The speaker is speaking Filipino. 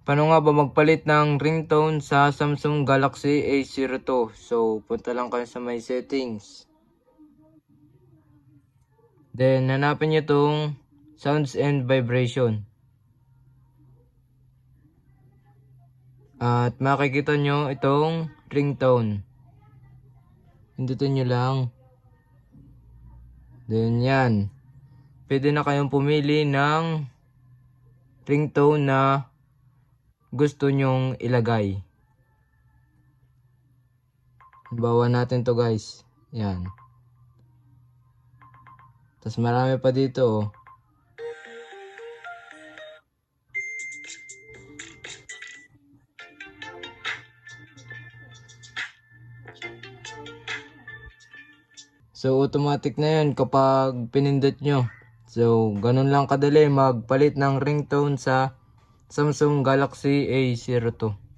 Paano nga ba magpalit ng ringtone sa Samsung Galaxy A02? So, punta lang kayo sa my settings. Then, hanapin nyo itong sounds and vibration. At makikita nyo itong ringtone. Pindutin nyo lang. Then, yan. Pwede na kayong pumili ng ringtone na gusto nyong ilagay. Bawa natin to guys. Yan. Tapos marami pa dito oh. So automatic na yun kapag pinindot nyo. So ganun lang kadali magpalit ng ringtone sa Samsung Galaxy A02.